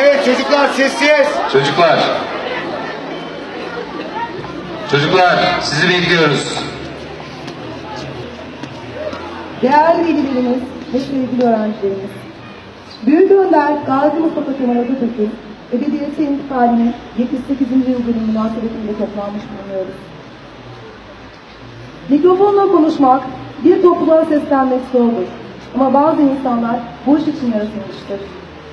Evet çocuklar sessiz. Çocuklar. Çocuklar sizi bekliyoruz. Değerli velilerimiz ve sevgili öğrencilerimiz. Büyük Önder Gazi Mustafa Kemal Atatürk'ün ebediyete intikalinin 78. yıl dönümü münasebetiyle toplanmış bulunuyoruz. Mikrofonla konuşmak, bir topluluğa seslenmek zordur. Ama bazı insanlar bu iş için yaratılmıştır.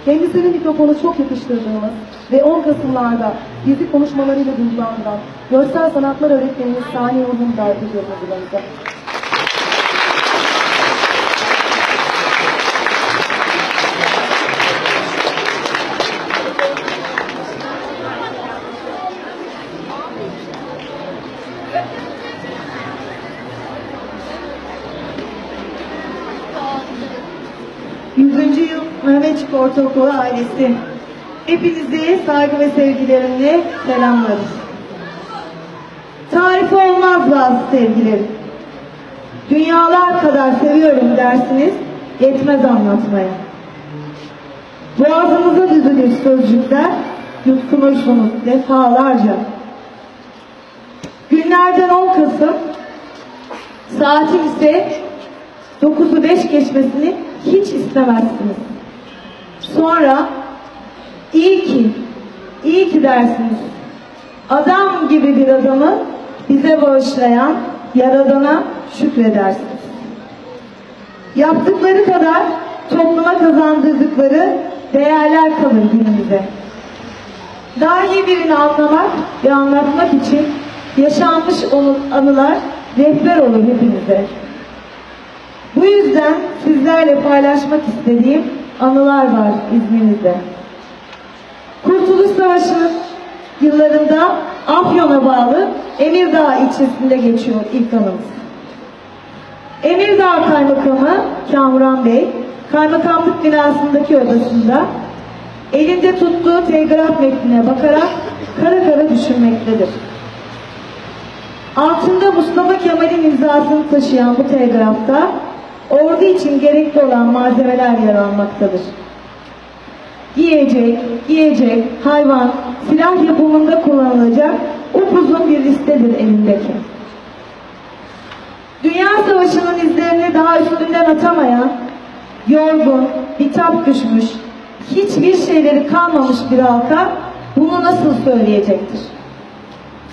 Kendisine mikrofonu çok yakıştırdığımız ve 10 Kasımlarda bizi konuşmalarıyla duygulandıran görsel sanatlar öğretmenimiz Saniye Uzun davet huzurlarınıza. Yüzüncü yıl Mehmetçik Ortaokulu ailesi. Hepinizi saygı ve sevgilerimle selamlarız. Tarifi olmaz bazı sevgilerim. Dünyalar kadar seviyorum dersiniz, yetmez anlatmaya. Boğazınıza düzülür sözcükler, yutkunursunuz defalarca. Günlerden 10 Kasım, saatin ise 9'u 5 geçmesini hiç istemezsiniz. Sonra iyi ki, iyi ki dersiniz. Adam gibi bir adamı bize bağışlayan Yaradan'a şükredersiniz. Yaptıkları kadar topluma kazandırdıkları değerler kalır günümüze. Dahi birini anlamak ve anlatmak için yaşanmış anılar rehber olur hepimize. Bu yüzden sizlerle paylaşmak istediğim anılar var izninizle. Kurtuluş Savaşı'nın yıllarında Afyon'a bağlı Emirdağ ilçesinde geçiyor ilk anımız. Emirdağ Kaymakamı Kamuran Bey, kaymakamlık binasındaki odasında elinde tuttuğu telgraf metnine bakarak kara kara düşünmektedir. Altında Mustafa Kemal'in imzasını taşıyan bu telgrafta ordu için gerekli olan malzemeler yer almaktadır. Giyecek, giyecek, hayvan, silah yapımında kullanılacak upuzun bir listedir elindeki. Dünya Savaşı'nın izlerini daha üstünden atamayan, yorgun, bitap düşmüş, hiçbir şeyleri kalmamış bir halka bunu nasıl söyleyecektir?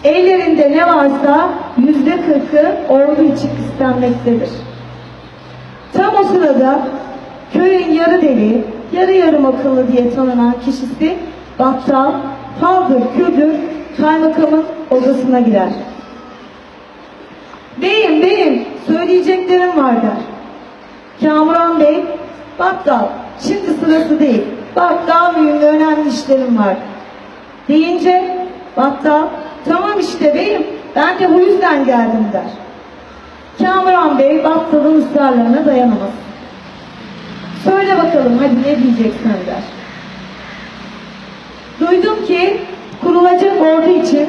Ellerinde ne varsa yüzde kırkı ordu için istenmektedir. Tam o sırada köyün yarı deli, yarı yarım akıllı diye tanınan kişisi battal, paldır küldür kaymakamın odasına girer. Beyim beyim söyleyeceklerim var der. Kamuran Bey, battal şimdi sırası değil. Bak daha mühim ve önemli işlerim var. Deyince battal tamam işte beyim ben de bu yüzden geldim der. Kamuran Bey battalın ısrarlarına dayanamaz. Söyle bakalım hadi ne diyeceksin der. Duydum ki kurulacak ordu için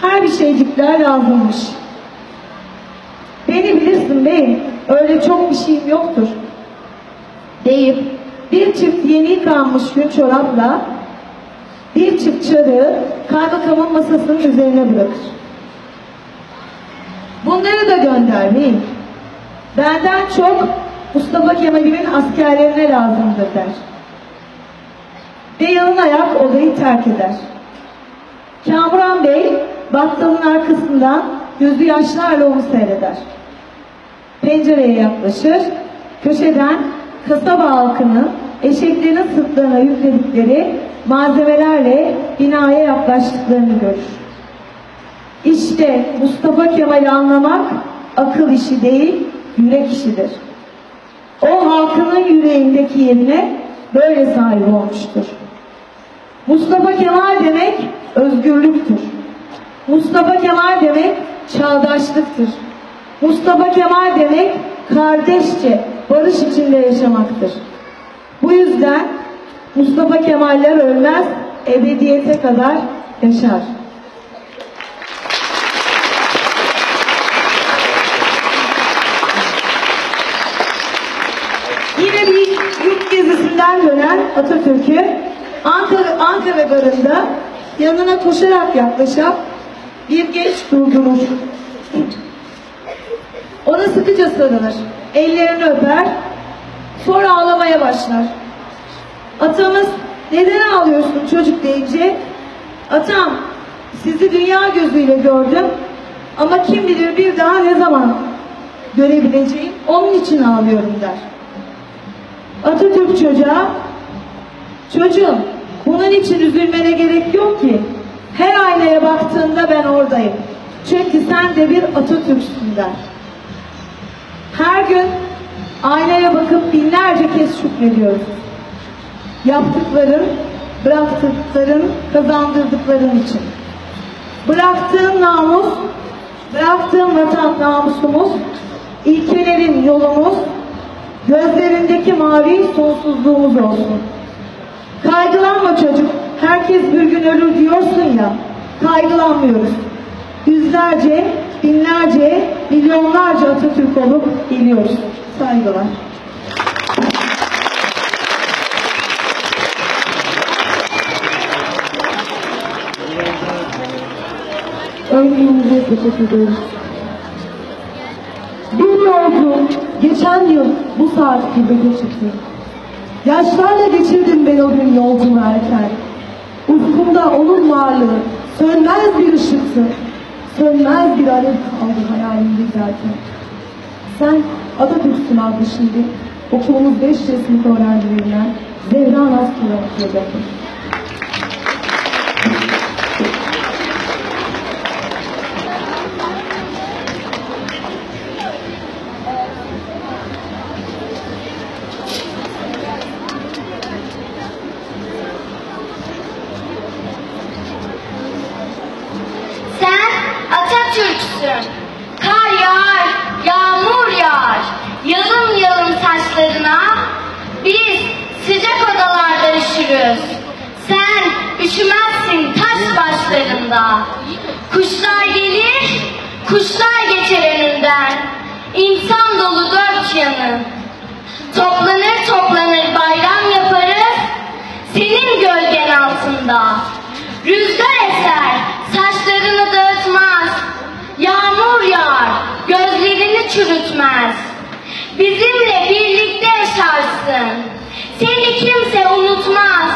her bir şeycikler lazımmış. Beni bilirsin beyim, öyle çok bir şeyim yoktur. Deyip bir çift yeni yıkanmış gün çorapla bir çift çarığı kaymakamın masasının üzerine bırakır. Bunları da gönder beyim. Benden çok Mustafa Kemal'imin askerlerine lazımdır der. Ve yalın ayak odayı terk eder. Kamuran Bey battalın arkasından gözü yaşlarla onu seyreder. Pencereye yaklaşır, köşeden kasaba halkının eşeklerin sırtlarına yükledikleri malzemelerle binaya yaklaştıklarını görür. İşte Mustafa Kemal'i anlamak akıl işi değil, yürek işidir. O halkının yüreğindeki yerine böyle sahip olmuştur. Mustafa Kemal demek özgürlüktür. Mustafa Kemal demek çağdaşlıktır. Mustafa Kemal demek kardeşçe barış içinde yaşamaktır. Bu yüzden Mustafa Kemaller ölmez, ebediyete kadar yaşar. Atatürk'ü Ankara, Ankara garında yanına koşarak yaklaşan bir genç durdurur. Ona sıkıca sarılır. Ellerini öper. Sonra ağlamaya başlar. Atamız neden ağlıyorsun çocuk deyince Atam sizi dünya gözüyle gördüm ama kim bilir bir daha ne zaman görebileceğim onun için ağlıyorum der. Atatürk çocuğa çocuğum bunun için üzülmene gerek yok ki her aynaya baktığında ben oradayım. Çünkü sen de bir Atatürk'sün der. Her gün aynaya bakıp binlerce kez şükrediyoruz. Yaptıkların, bıraktıkların, kazandırdıkların için. Bıraktığın namus, bıraktığın vatan namusumuz, ilkelerin yolumuz, gözlerindeki mavi sonsuzluğumuz olsun. Kaygılanma çocuk, herkes bir gün ölür diyorsun ya, kaygılanmıyoruz. Yüzlerce, binlerce, milyonlarca Atatürk olup geliyoruz. Saygılar. Ömrünüze teşekkür ederiz. Bir geçen yıl bu saat gibi geçirdi. Yaşlarla geçirdim ben o gün yolculuğu erken. Ufkumda onun varlığı sönmez bir ışıktı. Sönmez bir alev kaldı hayalimde zaten. Sen Atatürk'sün adlı şimdi. Okulumuz 5 sınıf öğrencilerinden Zehra Nasır'la okuyacaktır. Kuşlar geçer önünden. İnsan dolu dört yanı. Toplanır toplanır bayram yaparız. Senin gölgen altında. Rüzgar eser, saçlarını dağıtmaz. Yağmur yağar, gözlerini çürütmez. Bizimle birlikte yaşarsın. Seni kimse unutmaz.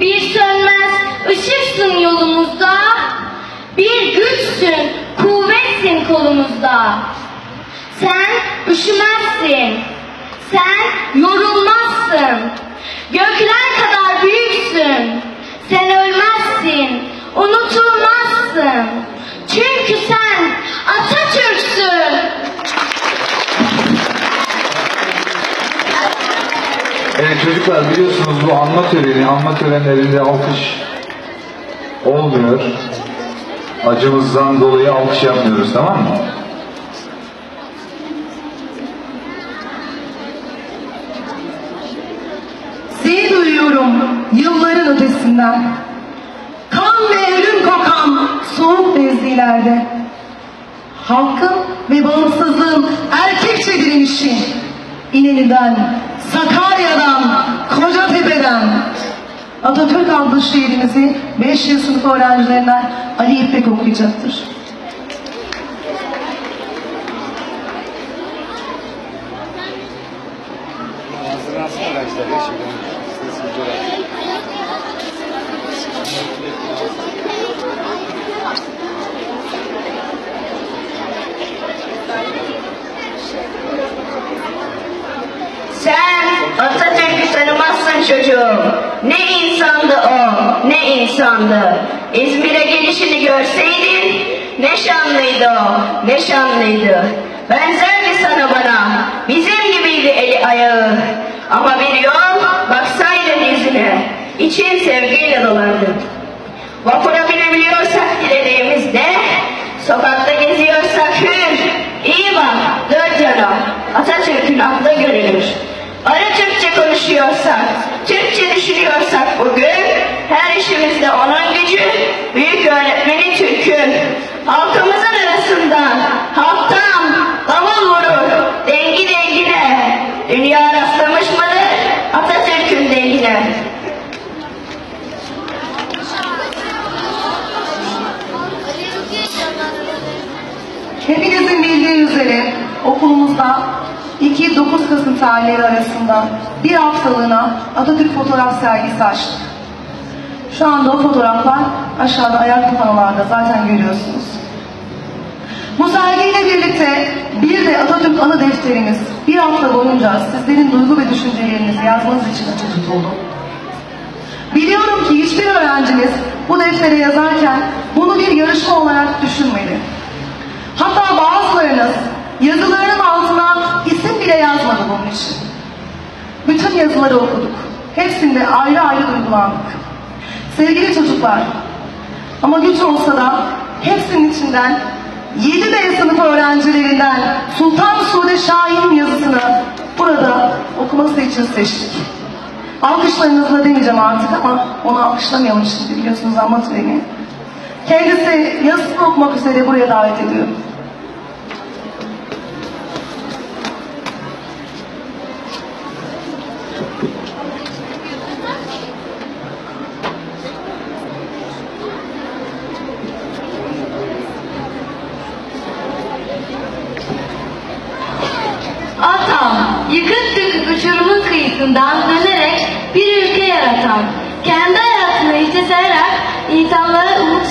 Bir sönmez ışıksın yolumuzda. Bir güçsün, kolumuzda. Sen üşümezsin. Sen yorulmazsın. Gökler kadar büyüksün. Sen ölmezsin. Unutulmazsın. Çünkü sen Atatürk'sün. Evet çocuklar biliyorsunuz bu anma töreni, anma törenlerinde alkış olmuyor. Acımızdan dolayı alkış yapmıyoruz tamam mı? Seni duyuyorum yılların ötesinden. Kan ve ölüm kokan soğuk mevzilerde. Halkın ve bağımsızlığın erkekçe direnişi. İnönü'den, Sakarya'dan, Kocatepe'den. Atatürk adlı şiirimizi 5 yıl sınıf öğrencilerinden Ali İpek okuyacaktır. Hazırlansın öğrenciler ya şimdi. Siz videolar. Sen Atatürk'ü tanımazsın çocuğum. Ne insandı o, insandı. İzmir'e gelişini görseydin, ne şanlıydı o, ne şanlıydı. Benzerdi sana bana, bizim gibiydi eli ayağı. Ama bir yol, baksaydın yüzüne, için sevgiyle dolardı. Vapura binebiliyorsak dileğimizde, sokakta geziyorsak hür. İyi bak, dört yana, Atatürk'ün aklı görülür. Ara Türkçe konuşuyorsak, Türkçe düşünüyorsak bugün, her işimizde onun gücü, büyük öğretmeni Türk'üm. Halkımızın arasından, halktan davul vurur, dengi dengine. Dünya rastlamış mıdır Atatürk'ün dengine? Hepinizin bildiği üzere okulumuzda 2-9 Kasım tarihleri arasında bir haftalığına Atatürk fotoğraf sergisi açtık. Şu anda o fotoğraflar aşağıda ayaklı panolarda zaten görüyorsunuz. Bu sergiyle birlikte bir de Atatürk anı defterimiz bir hafta boyunca sizlerin duygu ve düşüncelerinizi yazmanız için açık tutuldu. Biliyorum ki hiçbir öğrencimiz bu deftere yazarken bunu bir yarışma olarak düşünmedi. Hatta bazılarınız yazılarının altına isim bile yazmadı bunun için. Bütün yazıları okuduk. Hepsinde ayrı ayrı duygulandık. Sevgili çocuklar, ama güç olsa da hepsinin içinden 7B sınıf öğrencilerinden Sultan Sude Şahin yazısını burada okuması için seçtik. Alkışlarınızla demeyeceğim artık ama onu alkışlamayalım şimdi biliyorsunuz anma töreni. Kendisi yazısını okumak üzere buraya davet ediyorum.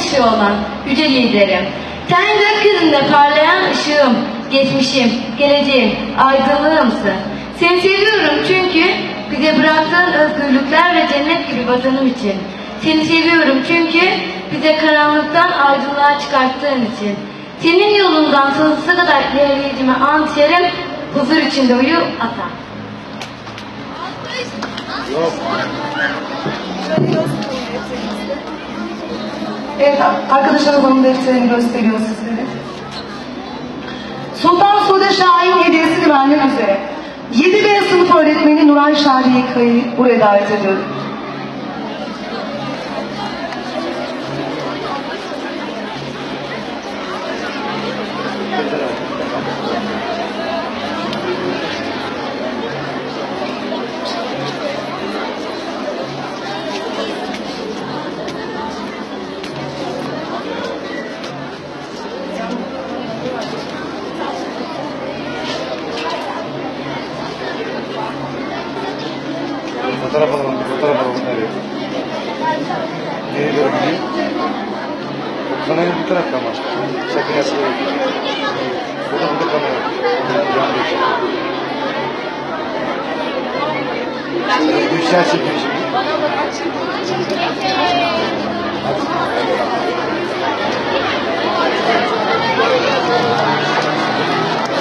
Işığı olan yüce liderim. Sen gökyüzünde parlayan ışığım, geçmişim, geleceğim, aydınlığımsın. Seni seviyorum çünkü bize bıraktığın özgürlükler ve cennet gibi vatanım için. Seni seviyorum çünkü bize karanlıktan aydınlığa çıkarttığın için. Senin yolundan sonsuza kadar ilerleyeceğime ant içerim, huzur içinde uyu ata. Evet, arkadaşlarım onun defterini gösteriyor sizlere. Sultan Sude Şahin hediyesini vermek üzere 7B sınıf öğretmeni Nuray Kaya'yı buraya davet ediyorum.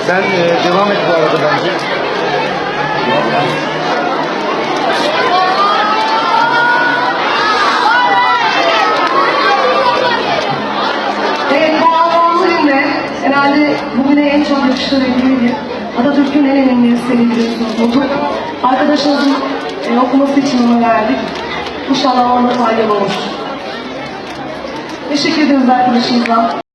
Sen e, devam et bu arada bence. Evet, bu anlamlı günde herhalde bugüne en çok yakıştırabildiği Atatürk'ün en önemli eseri biliyorsunuz. Notu arkadaşımızın e, okuması için ona verdik. İnşallah ona faydalı olur. Teşekkür ederiz arkadaşımıza.